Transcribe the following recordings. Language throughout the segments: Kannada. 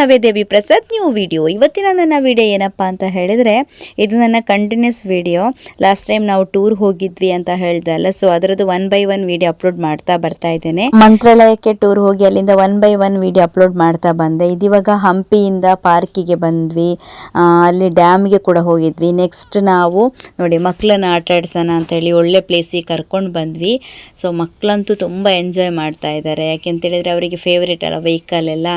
ನವೇದೇವಿ ಪ್ರಸಾದ್ ನ್ಯೂ ವಿಡಿಯೋ ಇವತ್ತಿನ ನನ್ನ ವಿಡಿಯೋ ಏನಪ್ಪ ಅಂತ ಹೇಳಿದರೆ, ಇದು ನನ್ನ ಕಂಟಿನ್ಯೂಸ್ ವಿಡಿಯೋ ಲಾಸ್ಟ್ ಟೈಮ್ ನಾವು ಟೂರ್ ಹೋಗಿದ್ವಿ ಅಂತ ಹೇಳ್ದೆ ಅಲ್ಲ ಸೊ ಅದರದ್ದು one by one video upload ಮಾಡ್ತಾ ಬರ್ತಾ ಇದ್ದೇನೆ. ಮಂತ್ರಾಲಯಕ್ಕೆ ಟೂರ್ ಹೋಗಿ ಅಲ್ಲಿಂದ one by one video upload ಮಾಡ್ತಾ ಬಂದೆ. ಇದಿವಾಗ ಹಂಪಿಯಿಂದ ಪಾರ್ಕಿಗೆ ಬಂದ್ವಿ. ಅಲ್ಲಿ ಡ್ಯಾಮ್ಗೆ ಕೂಡ ಹೋಗಿದ್ವಿ. ನೆಕ್ಸ್ಟ್ ನಾವು, ನೋಡಿ, ಮಕ್ಕಳನ್ನ ಆಟ ಆಡ್ಸೋಣ ಅಂತೇಳಿ ಒಳ್ಳೆ ಪ್ಲೇಸಿಗೆ ಕರ್ಕೊಂಡು ಬಂದ್ವಿ. ಸೊ ಮಕ್ಕಳಂತೂ ತುಂಬ ಎಂಜಾಯ್ ಮಾಡ್ತಾ ಇದ್ದಾರೆ. ಯಾಕೆಂತೇಳಿದರೆ ಅವರಿಗೆ ಫೇವ್ರೇಟ್ ಅಲ್ಲ ವೆಹಿಕಲ್ ಎಲ್ಲ.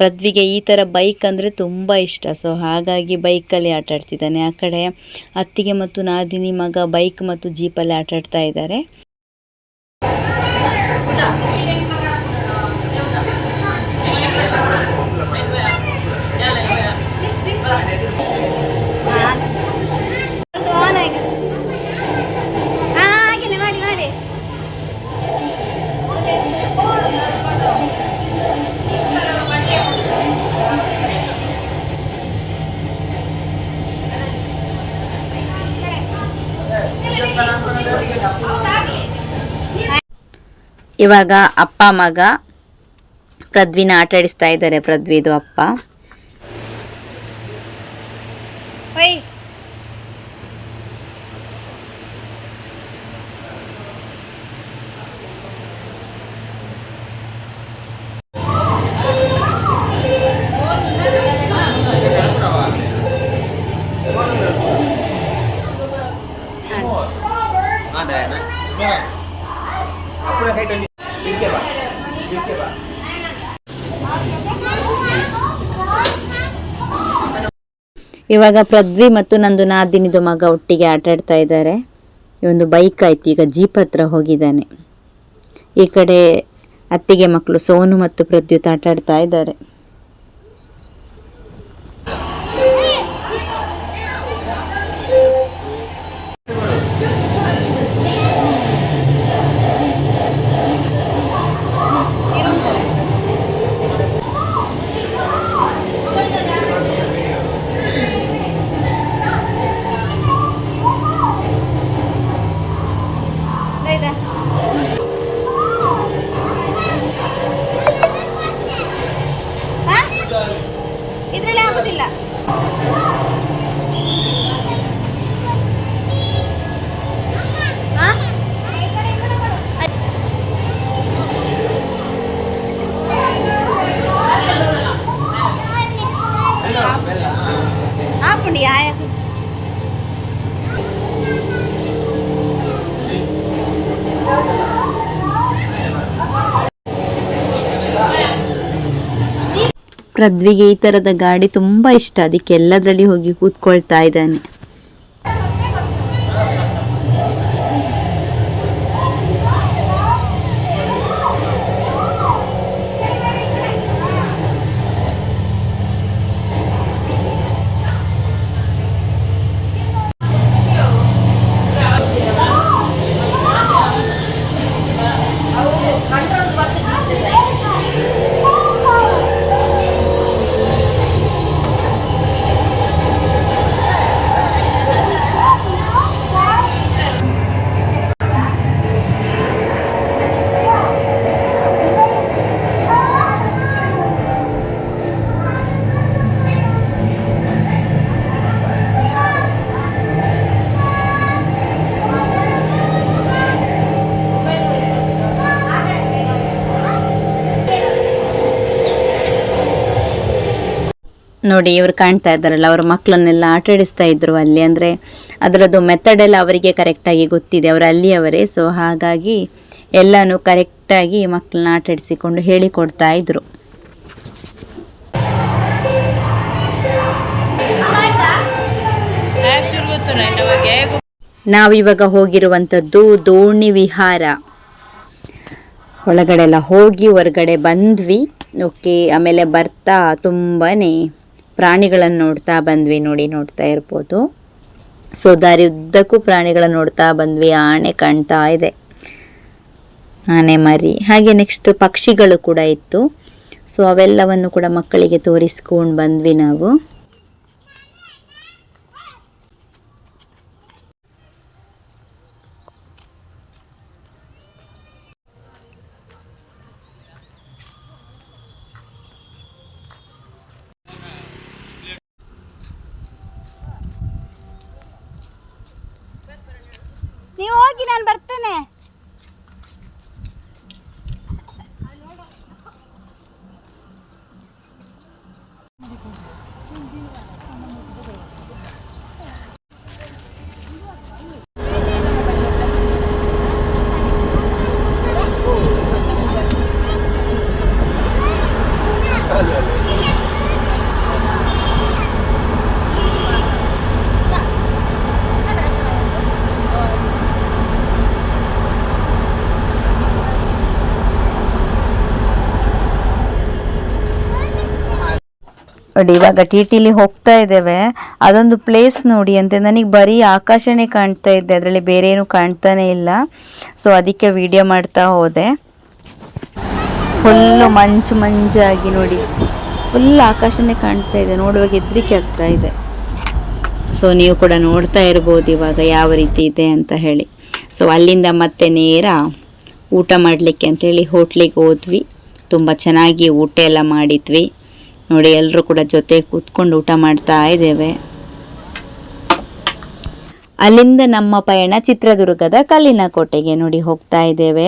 ಪೃಥ್ವಿಗೆ ಈ ಥರ ಬೈಕ್ ಅಂದರೆ ತುಂಬ ಇಷ್ಟ. ಸೊ ಹಾಗಾಗಿ ಬೈಕಲ್ಲಿ ಆಟ ಆಡ್ತಿದ್ದಾನೆ. ಆ ಕಡೆ ಅತ್ತಿಗೆ ಮತ್ತು ನಾದಿನಿ ಮಗ ಬೈಕ್ ಮತ್ತು ಜೀಪಲ್ಲಿ ಆಟ ಆಡ್ತಾ ಇದ್ದಾರೆ. ಇವಾಗ ಅಪ್ಪ ಮಗ ಪೃಥ್ವಿನ ಆಟ ಆಡಿಸ್ತಾ ಇದ್ದಾರೆ. ಪ್ರದ್ವಿದು ಅಪ್ಪ. ಇವಾಗ ಪೃಥ್ವಿ ಮತ್ತು ನಂದು ನಾದಿನಿದು ಮಗ ಒಟ್ಟಿಗೆ ಆಟ ಆಡ್ತಾ ಇದ್ದಾರೆ ಒಂದು ಬೈಕ್ ಆಯ್ತು, ಈಗ ಜೀಪ್ ಹತ್ರ ಹೋಗಿದ್ದಾನೆ. ಈ ಕಡೆ ಅತ್ತಿಗೆ ಮಕ್ಕಳು ಸೋನು ಮತ್ತು ಪ್ರದ್ಯುತ್ ಆಟ ಆಡ್ತಾ ಇದ್ದಾರೆ. ಪೃಥ್ವಿಗೆ ಈ ತರದ ಗಾಡಿ ತುಂಬಾ ಇಷ್ಟ. ಅದಕ್ಕೆ ಎಲ್ಲದರಲ್ಲಿ ಹೋಗಿ ಕೂತ್ಕೊಳ್ತಾ ಇದ್ದಾನೆ. ನೋಡಿ ಇವರು ಕಾಣ್ತಾ ಇದ್ದಾರಲ್ಲ, ಅವರ ಮಕ್ಕಳನ್ನೆಲ್ಲ ಆಟ ಆಡಿಸ್ತಾ ಇದ್ರು ಅಲ್ಲಿ. ಅಂದರೆ ಅದರದ್ದು ಮೆಥಡ್ ಎಲ್ಲ ಅವರಿಗೆ ಕರೆಕ್ಟಾಗಿ ಗೊತ್ತಿದೆ, ಅವರು ಅಲ್ಲಿಯವರೇ. ಸೊ ಹಾಗಾಗಿ ಎಲ್ಲನೂ ಕರೆಕ್ಟಾಗಿ ಮಕ್ಕಳನ್ನ ಆಟ ಆಡಿಸಿಕೊಂಡು ಹೇಳಿಕೊಡ್ತಾ ಇದ್ರು. ನಾವಿವಾಗ ಹೋಗಿರುವಂಥದ್ದು ದೋಣಿ ವಿಹಾರ. ಒಳಗಡೆ ಎಲ್ಲ ಹೋಗಿ ಹೊರಗಡೆ ಬಂದ್ವಿ. ಓಕೆ, ಆಮೇಲೆ ಬರ್ತಾ ತುಂಬಾನೇ ಪ್ರಾಣಿಗಳನ್ನು ನೋಡ್ತಾ ಬಂದ್ವಿ ನೋಡಿ, ನೋಡ್ತಾ ಇರ್ಬೋದು. ಸೊ ದಾರಿ ಉದ್ದಕ್ಕೂ ಪ್ರಾಣಿಗಳನ್ನು ನೋಡ್ತಾ ಬಂದ್ವಿ, ಆನೆ ಕಾಣ್ತಾ ಇದೆ. ಆನೆ ಮರಿ, ಹಾಗೆ ನೆಕ್ಸ್ಟ್ ಪಕ್ಷಿಗಳು ಕೂಡ ಇತ್ತು. ಸೊ ಅವೆಲ್ಲವನ್ನು ಕೂಡ ಮಕ್ಕಳಿಗೆ ತೋರಿಸ್ಕೊಂಡು ಬಂದ್ವಿ ನಾವು. ನೋಡಿ, ಇವಾಗ ಟಿ ಟಿಲಿ ಹೋಗ್ತಾ ಇದ್ದೇವೆ. ಅದೊಂದು ಪ್ಲೇಸ್ ನೋಡಿ ಅಂತೆ ನನಗೆ ಬರೀ ಆಕಾಶನೇ ಕಾಣ್ತಾ ಇದ್ದೆ ಅದರಲ್ಲಿ ಬೇರೆ ಏನು ಕಾಣ್ತಾನೆ ಇಲ್ಲ. ಸೊ ಅದಕ್ಕೆ ವಿಡಿಯೋ ಮಾಡ್ತಾ ಹೋದೆ. ಫುಲ್ಲು ಮಂಜು ಮಂಜಾಗಿ ನೋಡಿ. ಫುಲ್ ಆಕಾಶನೇ ಕಾಣ್ತಾ ಇದೆ. ನೋಡುವಾಗ ಹೆದರಿಕೆ ಆಗ್ತಾ ಇದೆ. ಸೊ ನೀವು ಕೂಡ ನೋಡ್ತಾ ಇರ್ಬೋದು ಇವಾಗ ಯಾವ ರೀತಿ ಇದೆ ಅಂತ ಹೇಳಿ. ಸೊ ಅಲ್ಲಿಂದ ಮತ್ತೆ ನೇರ ಊಟ ಮಾಡಲಿಕ್ಕೆ ಅಂತೇಳಿ ಹೋಟ್ಲಿಗೆ ಹೋದ್ವಿ. ತುಂಬ ಚೆನ್ನಾಗಿ ಊಟ ಎಲ್ಲ ಮಾಡಿದ್ವಿ. ನೋಡಿ ಎಲ್ಲರೂ ಕೂಡ ಜೊತೆ ಕೂತ್ಕೊಂಡು ಊಟ ಮಾಡ್ತಾ ಇದ್ದೇವೆ. ಅಲ್ಲಿಂದ ನಮ್ಮ ಪಯಣ ಚಿತ್ರದುರ್ಗದ ಕಲ್ಲಿನ ಕೋಟೆಗೆ ನೋಡಿ ಹೋಗ್ತಾ ಇದ್ದೇವೆ.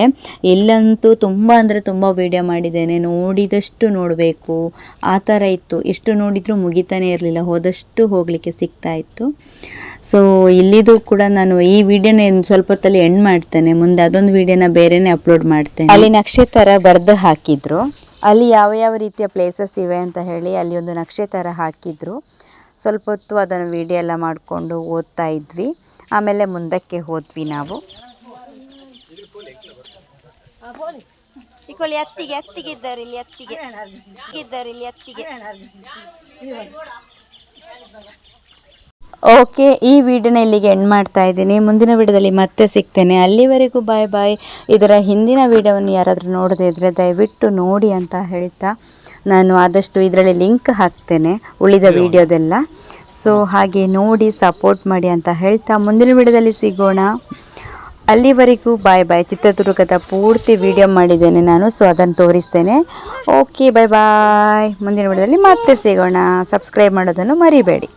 ಇಲ್ಲಂತೂ ತುಂಬ ಅಂದರೆ ತುಂಬ ವಿಡಿಯೋ ಮಾಡಿದ್ದೇನೆ. ನೋಡಿದಷ್ಟು ನೋಡಬೇಕು. ಆ ಥರ ಇತ್ತು. ಎಷ್ಟು ನೋಡಿದರೂ ಮುಗಿತಾನೆ ಇರಲಿಲ್ಲ. ಹೋದಷ್ಟು ಹೋಗಲಿಕ್ಕೆ ಸಿಗ್ತಾ ಇತ್ತು. ಸೊ ಇಲ್ಲಿದು ಕೂಡ ನಾನು ಈ ವಿಡಿಯೋನ ಸ್ವಲ್ಪ ಹೊತ್ತಲ್ಲಿ ಎಂಡ್ ಮಾಡ್ತೇನೆ. ಮುಂದೆ ಅದೊಂದು ವಿಡಿಯೋನ ಬೇರೆನೇ ಅಪ್ಲೋಡ್ ಮಾಡ್ತೇನೆ. ಅಲ್ಲಿ ನಕ್ಷೆ ಥರ ಬರೆದು ಹಾಕಿದ್ರು. ಅಲ್ಲಿ ಯಾವ ಯಾವ ರೀತಿಯ ಪ್ಲೇಸಸ್ ಇವೆ ಅಂತ ಹೇಳಿ ಅಲ್ಲಿ ಒಂದು ನಕ್ಷೆ ಥರ ಹಾಕಿದ್ರು. ಸ್ವಲ್ಪ ಹೊತ್ತು ಅದನ್ನು ವಿಡಿಯೋ ಎಲ್ಲ ಮಾಡಿಕೊಂಡು ಓದ್ತಾ ಇದ್ವಿ. ಆಮೇಲೆ ಮುಂದಕ್ಕೆ ಹೋದ್ವಿ ನಾವು. ಇಕೊಳ್ಳಿ ಅತ್ತಿಗೆ ಅತ್ತಿಗೆ ಇದ್ದಾರೆ ಇಲ್ಲಿ ಅತ್ತಿಗೆ. ಇದ್ದಾರೆ ಇಲ್ಲಿ ಅತ್ತಿಗೆ. ಓಕೆ ಈ ವಿಡಿಯೋನ ಇಲ್ಲಿಗೆ ಎಂಡ್ ಮಾಡ್ತಾ ಇದ್ದೀನಿ. ಮುಂದಿನ ವಿಡಿಯೋದಲ್ಲಿ ಮತ್ತೆ ಸಿಗ್ತೇನೆ. ಅಲ್ಲಿವರೆಗೂ ಬಾಯ್ ಬಾಯ್ ಇದರ ಹಿಂದಿನ ವಿಡಿಯೋವನ್ನು ಯಾರಾದರೂ ನೋಡದೇ ಇದ್ದರೆ ದಯವಿಟ್ಟು ನೋಡಿ ಅಂತ ಹೇಳ್ತಾ ನಾನು ಆದಷ್ಟು ಇದರಲ್ಲಿ ಲಿಂಕ್ ಹಾಕ್ತೇನೆ ಉಳಿದ ವಿಡಿಯೋದೆಲ್ಲ. ಸೊ ಹಾಗೆ ನೋಡಿ ಸಪೋರ್ಟ್ ಮಾಡಿ ಅಂತ ಹೇಳ್ತಾ ಮುಂದಿನ ವಿಡಿಯೋದಲ್ಲಿ ಸಿಗೋಣ. ಅಲ್ಲಿವರೆಗೂ ಬಾಯ್ ಬಾಯ್ ಚಿತ್ರದುರ್ಗದ ಪೂರ್ತಿ ವಿಡಿಯೋ ಮಾಡಿದ್ದೇನೆ ನಾನು ಸೊ ಅದನ್ನು ತೋರಿಸ್ತೇನೆ. ಓಕೆ ಬಾಯ್ ಬಾಯ್ ಮುಂದಿನ ವಿಡಿಯೋದಲ್ಲಿ ಮತ್ತೆ ಸಿಗೋಣ. ಸಬ್ಸ್ಕ್ರೈಬ್ ಮಾಡೋದನ್ನು ಮರಿಬೇಡಿ.